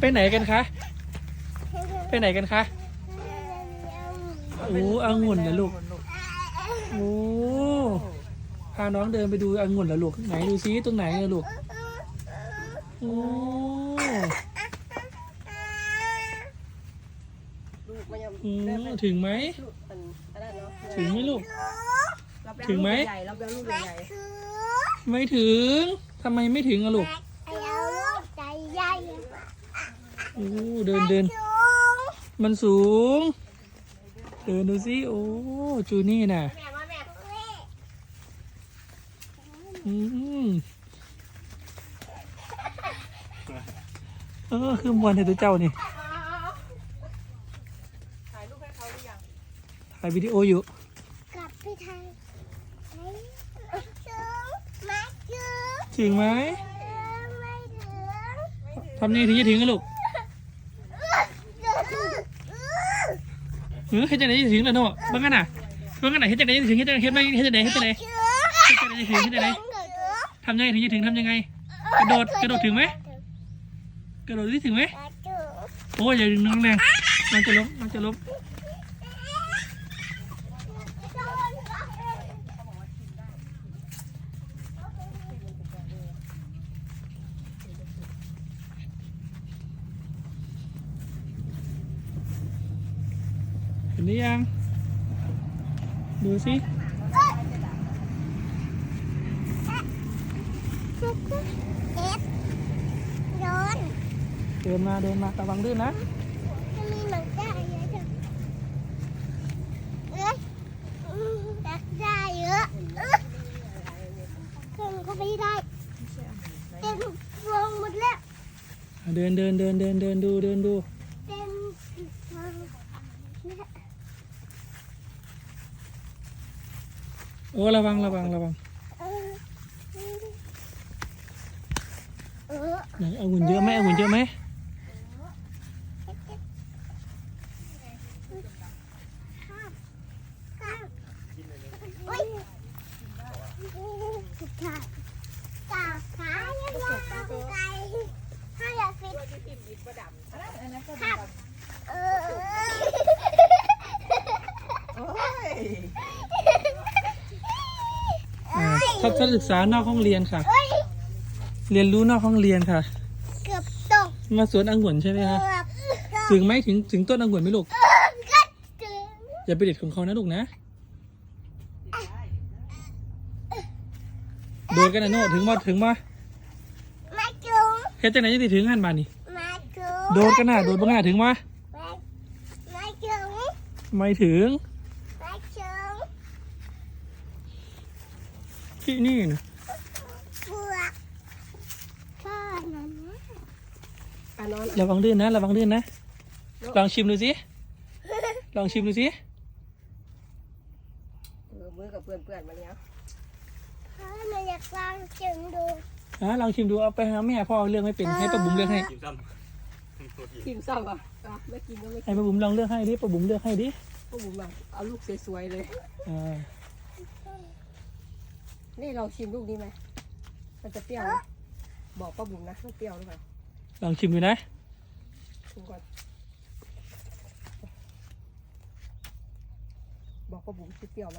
ไปไหนกันคะ ไปไหนกันคะโอ้องุ่นนะลูกโอ้พาน้องเดินไปดูองุ่นเหรอลูกไหนดูซิตรงไหนอะลูกโอ้ลูกมันยังอืเดินมไปถึงไหมลูกมันอันนั้นเนาะถึงไหมลูกเราไปถึงไหมเอาลูกใหญ่เราไปเอาลูกใหญ่ไม่ถึงทำไมไม่ถึงอะลูก โอ้เดินเดินมันสูง เดินดูสิโอ้จูนี่น่ะแม่มาแม่อืมเออคือมวนเถอะตัวเจ้านี่ถ่ายรูปให้เขาหรือยังถ่ายวิดีโออยู่กลับไปไทยไม่ถึงไม่ถึงถึงไหมไม่ถึงทำยังไงถึงจะถึงอะลูก เออเฮ็ดจังได๋จะถึงแล้วเนาะเบิ่งกันน่ะเบิ่งกันน่ะเฮ็ดจังได๋จะถึงเฮ็ดจังไหนเฮ็ดไหมเฮ็ดจังได๋เฮ็ดจังได๋เฮ็ดจังได๋จะถึงเฮ็ดจังได๋ทำยังไงถึงจะถึงทำยังไง กระโดดกระโดดถึงไหมกระโดดที่ถึงไหมโอ้ยอย่าดึงน้องแรงมันจะล้มมันจะล้มเห็นหรือยัง ดูสิเอฟโดนเดินมาเดินมาระวังลื่นนะจะมีหนังได้เยอะจังเอ้ยดักได้เยอะขึ้นเข้าไปได้เต็มวงหมดแล้วเดินเดินเดินเดินเดินดูเดินดูเต็มวง โอ้ระวังระวังระวังเออเออไหนเอาหุ่นเยอะไหมเอาหุ่นเยอะไหมอุ้ยสุดท้ายตาขายังยาวไกลถ้าอยากฟิตครับเออ โอ้ย อ่า ทัศนศึกษานอกห้องเรียนค่ะเอ้ยเรียนรู้นอกห้องเรียนค่ะ เกือบตกมาสวนองุ่นใช่ไหมเกืคะอบตกถึงไหมถึงถึงต้นองุ่นไหมลูก ก็ถึงอย่าไปเด็ดของเขานะลูกนะ โดดกันนะโน่ถึงมาถึงมามาจุงเฮ็ดจังไหนจะได้ถึงหันบานนี่ มาจุงโดดกันนะโดดบ้างหน้าถึงมามามาจุงไม่ถึง มาจุง ที่นี่นะบวกพ่อนั่นนะอะนอนระวังลื่นนะระวังลื่นนะ ลองชิมดูสิ ลองชิมดูสิเออมือกับเพื่อนเพื่อนๆมาแล้วพ่อหนูอยากลองจุงดูอะลองชิมดูเอาไปหาแม่พ่อเลือกไม่เป็นให้ป้าบุ๋มเลือกให้กินซ้กินซ้ำอะอะไม่กินก็ไม่กินให้ป้าบุ๋มลองเลือกให้ดิป้าบุ๋มเลือกให้ดิพวกผมแบบเอาลูกสวยๆเลยอ่า นี่ลองชิมลูกนี้ไหม มันจะเปรี้ยวไหมบอกป้าบุ๋มนะมันเปรี้ยวหรือเปล่าลองชิมดูนะ ชิมก่อน บอกป้าบุ๋มสิเปรี้ยวไหม